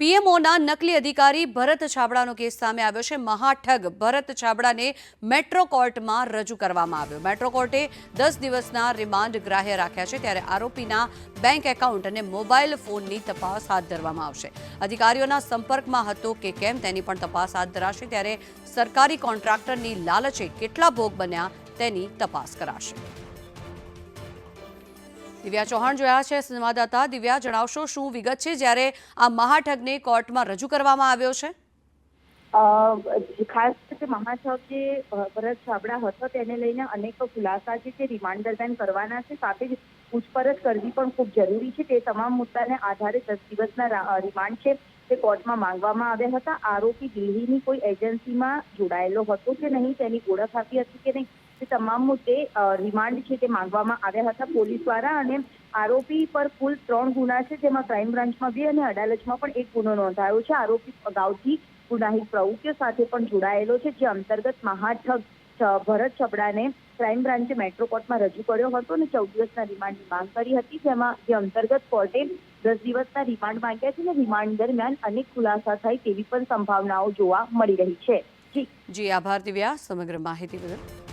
પીએમઓના નકલી અધિકારી ભરત છાબડાનો કેસ સામે આવ્યો છે. મહાઠગ ભરત છાબડાને મેટ્રો કોર્ટમાં રજૂ કરવામાં આવ્યો. મેટ્રો કોર્ટે દસ દિવસના રિમાન્ડ ગ્રાહ્ય રાખ્યા છે ત્યારે આરોપીના બેંક એકાઉન્ટ અને મોબાઈલ ફોનની તપાસ હાથ ધરવામાં આવશે. અધિકારીઓના સંપર્કમાં હતો કે કેમ તેની પણ તપાસ હાથ ધરાશે. ત્યારે સરકારી કોન્ટ્રાક્ટરની લાલચે કેટલા ભોગ બન્યા તેની તપાસ કરાશે. દિવ્યા ચૌહાણ જોયા છે સંવાદદાતા. દિવ્યા, જણાવશો શું વિગત છે જ્યારે આ મહાઠગને કોર્ટમાં રજૂ કરવામાં આવ્યો છે? ખાસ કે મહાઠગ જે ભરત છાબડા હતો તેને લઈને અનેક ખુલાસા છે તે રિમાન્ડ દરમિયાન કરવાના છે. સાથે જ પૂછપરછ કરવી પણ ખૂબ જરૂરી છે. તે તમામ મુદ્દાને આધારે દસ દિવસના રિમાન્ડ છે તે કોર્ટમાં માંગવામાં આવ્યા હતા. આરોપી દિલ્હીની કોઈ એજન્સીમાં જોડાયેલો હતો કે નહીં તેની ઓળખ આપી હતી કે નહીં? તે તમામ મુદ્દે રિમાન્ડ છે તે માંગવામાં આવ્યા હતા પોલીસ દ્વારા અને આરોપી પર કુલ ત્રણ ગુના છે. જેમાં ક્રાઇમ બ્રાન્ચમાં બે અને અડાલજમાં પણ એક ગુનો નોંધાયો છે. આરોપી અગાઉથી ગુનાહિત પ્રવૃત્તિઓ સાથે પણ જોડાયેલો છે, જે અંતર્ગત મહાઠગ ભરત છબડાને ક્રાઇમ બ્રાન્ચે મેટ્રો કોર્ટમાં રજૂ કર્યો હતો અને ચૌદ દિવસના રિમાન્ડની માંગ કરી હતી. જેમાં, જે અંતર્ગત કોર્ટે દસ દિવસના રિમાન્ડ માંગ્યા છે અને રિમાન્ડ દરમિયાન અનેક ખુલાસા થાય તેવી પણ સંભાવનાઓ જોવા મળી રહી છે. જી. જી, આભાર દિવ્યા સમગ્ર માહિતી બદલ.